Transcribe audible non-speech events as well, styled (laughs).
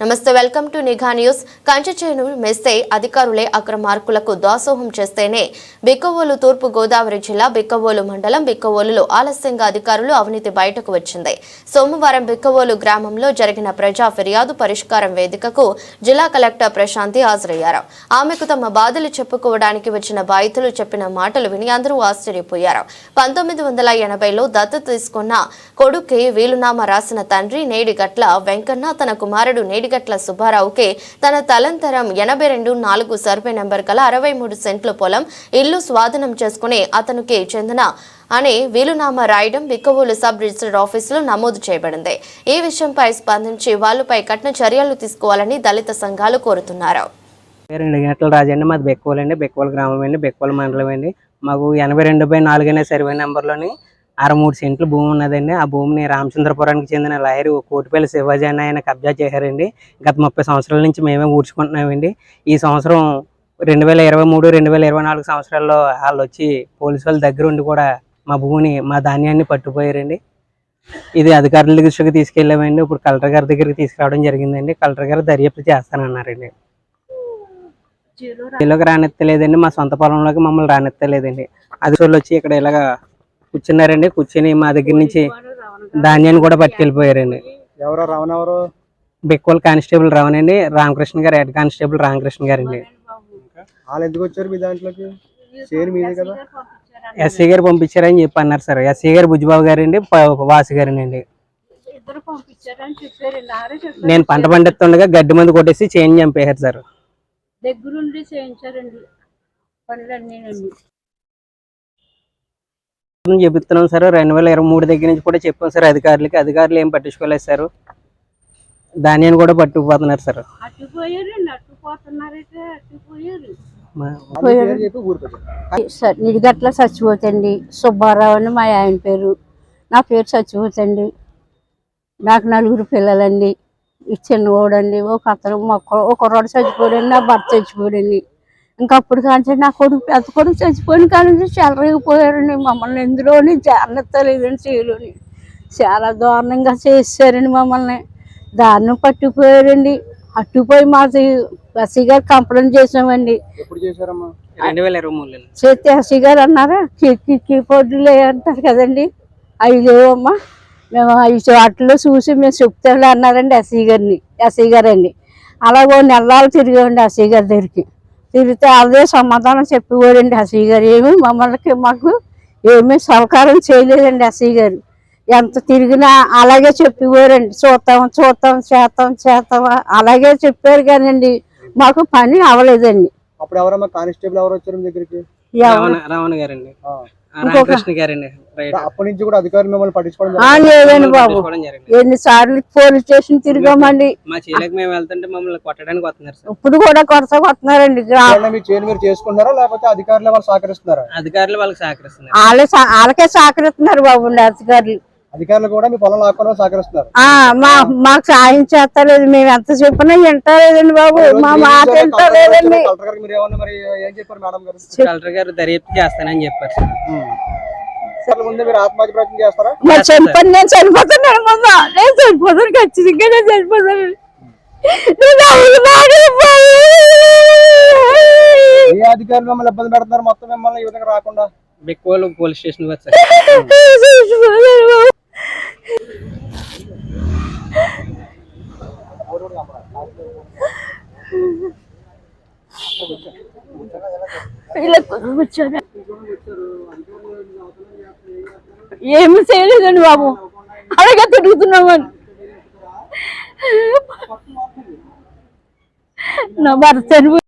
నమస్తే welcome to Nigha news. కంచెచేను మెస్తే అధికారులే అక్రమార్కులకు దాసోహం చేస్తేనే బిక్కవోలు తూర్పు గోదావరి జిల్లా బిక్కవోలు మండలం బిక్కవోలులో ఆలస్యంగా అధికారులు అవినీతి బయటకు వచ్చింది. సోమవారం బిక్కవోలు గ్రామంలో జరిగిన ప్రజా ఫిర్యాదు పరిష్కారం వేదికకు జిల్లా కలెక్టర్ ప్రశాంతి హాజరయ్యారు. ఆమెకు తమ బాధలు చెప్పుకోవడానికి వచ్చిన బాధితులు చెప్పిన మాటలు విని అందరూ ఆశ్చర్యపోయారు. పంతొమ్మిది వందల ఎనభైలో దత్తత తీసుకున్న కొడుక్కి వీలునామా రాసిన తండ్రి నేడిగట్ల వెంకన్న తన కుమారుడు నేడిగట్ల సుబ్బారావుకే తన తలంతరం ఎనభై రెండు నాలుగు సర్వే నెంబర్ గల అరవై మూడు సెంట్ల పొలం ఇల్లు స్వాధీనం చేసుకుని అతనికి చెందిన అనే వీలునామా రాయడం బిక్కవోలు సబ్ రిజిస్టర్ ఆఫీసులో నమోదు చేయబడింది. ఈ విషయంపై స్పందించి వాళ్ళపై కఠిన చర్యలు తీసుకోవాలని దళిత సంఘాలు కోరుతున్నారు. పేరండి గంటల రాజండి? మాది బెక్కువలు అండి బెక్కువల గ్రామం అండి బెక్కువల మండలం అండి మాకు ఎనభై రెండు బై నాలుగు అనే సర్వే నెంబర్లోని అర మూడు సెంట్లు భూమి ఉన్నదండి. ఆ భూమిని రామచంద్రపురానికి చెందిన లాయర్ కోటిపల్లి శివాజీ అని ఆయన కబ్జా చేశారండి. గత ముప్పై సంవత్సరాల నుంచి మేమే ఊడ్చుకుంటున్నామండి. ఈ సంవత్సరం రెండు వేల ఇరవై మూడు రెండు వేల ఇరవై నాలుగు సంవత్సరాల్లో వాళ్ళు వచ్చి పోలీసు వాళ్ళ దగ్గర ఉండి కూడా మా భూమిని మా ధాన్యాన్ని పట్టుపోయారండి ఇది అధికారుల దృష్టికి తీసుకెళ్ళామండి. ఇప్పుడు కలెక్టర్ గారి దగ్గరికి తీసుకురావడం జరిగిందండి. కలెక్టర్ గారు దర్యాప్తు చేస్తానన్నారండి. ఇలాగ రానెత్తలేదండి. మా సొంత పొలంలోకి మమ్మల్ని రానెత్తలేదండి. అధికారులు వచ్చి ఇక్కడ ఇలాగ కూర్చున్నారండి. కూర్చొని మా దగ్గర నుంచి ధాన్యాన్ని కూడా పట్టుకెళ్ళిపోయారండి. ఎవరో రమణ ఎవరు? బెక్కోల్ కానిస్టేబుల్ రావనండి రామకృష్ణ గారు హెడ్ కానిస్టేబుల్ రామకృష్ణ గారండి. వాళ్ళు ఎందుకు వచ్చారు మీ దాంట్లోకి? షేర్ మీదే కదా? ఎస్సీ గారు పంపించారని చెప్పి అన్నారు సార్. ఎస్సీ గారు బుజ్జిబాబు గారండి ప- వాసు చెప్పారు. నేను పంట పండిస్తుండగా గడ్డి మందు కొట్టేసి చేంజ్ చంపేశారు సార్. దగ్గరుండి చేయించారండి. పనులన్నీ చెబుతున్నాం సార్. రెండు వేల ఇరవై మూడు దగ్గర నుంచి కూడా చెప్పాం సార్ అధికారులకి. అధికారులు ఏం పట్టించుకోలేదు సార్. ధాన్యాన్ని కూడా పట్టుకుపోతున్నారు సార్. అట్టుపోయారండి అట్టుపోతున్నారైతే అట్టుపోయారు మా- వాళ్ళ పేరు చెప్పి ఊరు పెట్టారు స- నిడిగట్ల సచ్చిపోతండి. సుబ్బారావు అని మా ఆయన పేరు. నా పేరు సచ్చిపోతండి. నాకు నలుగురు పిల్లలండి. చిన్నవాడండి. ఒక అతను మొక్క ఒక రోడ్డు చచ్చిపోయాడండి. నా భర్త చచ్చిపోయాడండి. ఇంకా అప్పుడు కానీ నా కొడుకు పెద్ద కొడుకు చచ్చిపోయిన కాడి నుంచి చెలరేగిపోయారండి మమ్మల్ని. ఎందులోని జాగ్రత్తలేదండి చేయలోని చాలా దారుణంగా చేశారండి మమ్మల్ని. దారుణం పట్టుకుపోయారండి అట్టుపోయి మాది బస్సీ గారు కంప్లైంట్ చేసామండి చేతి హసి గారు అన్నారా? కీబోర్డులు అంటారు కదండి. అవి లేవమ్మా. మేము అవి వాటిలో చూసి మేము చెప్తాడు అన్నారండి ఎస్సీ గారిని ఎస్సీ గారండి. అలాగో నెలలు తిరిగామండి ఎస్సీ గారి దగ్గరికి. తిరిగితే అదే సమాధానం చెప్పేవాడండి ఎస్సీ గారు. ఏమి మమ్మల్ని మాకు ఏమీ సహకారం చేయలేదండి ఎస్సీ గారు. ఎంత తిరిగినా అలాగే చెప్పేవారండి. చూస్తాం చూస్తాం చేస్తాం చేస్తాం. అలాగే చెప్పారు కానండి మాకు పని అవ్వలేదండి. అప్పుడు ఎవరమ్మా కానిస్టేబుల్ ఎవరు వచ్చారు మీ దగ్గరికి? రావణ గారండి. రామకృష్ణ గారండి. రైట్. అప్పటి నుంచి కూడా అధికారులు మిమ్మల్ని పట్టించుకోవడం. లేదండి బాబు. జరిగింది. ఎన్నిసార్లు పోలీస్ స్టేషన్ తిరిగామండి. మా చీలకు మేము వెళ్తుంటే మమ్మల్ని కొట్టడానికి వస్తున్నారు సార్. ఇప్పుడు కూడా ఏమన్నా మీ చేను మీరు చేసుకుంటారా లేకపోతే అధికారులు వాళ్ళు సహకరిస్తున్నారా? అధికారులు వాళ్ళకి సహకరిస్తున్నారు. వాళ్ళే వాళ్ళకే సహకరిస్తున్నారు బాబు అధికారులు. అధికారులు కూడా మీ పొలం లాక్కొని సహకరిస్తున్నారు. ఆ మా మాకు సాయం చేస్తలేదు. మేము ఎంత చెప్పినా వింటలేదండి బాబు. మా మాట వింటలేదండి. కలెక్టర్ గారికి మీరు ఏమన్నా మరి ఏం చెప్పారు మేడం గారు? కలెక్టర్ గారు దర్యాప్తు చేస్తానని చెప్పారు సార్. ముందు మీరు ఆత్మహత్య ప్రయత్నం చేస్తారా? మరి చనిపోయి నేను చనిపోతున్నాను ముందు నేను చనిపోతాను ఖచ్చితంగా నేను చనిపోతాను. నేను అవును మాట చెప్పాలి. ఏ అధికారులు మిమ్మల్ని ఇబ్బంది పెడుతున్నారు? మొత్తం మిమ్మల్ని ఈ విధంగా రాకుండా. పోలీస్ స్టేషన్ వచ్చారు (laughs) చచ్చిపోతాను బాబు. ఇలా కూర్చోను. ఏమి చేయలేదండి బాబు. అలాగే తిరుగుతున్నామని. నా భర్త చనిపోయి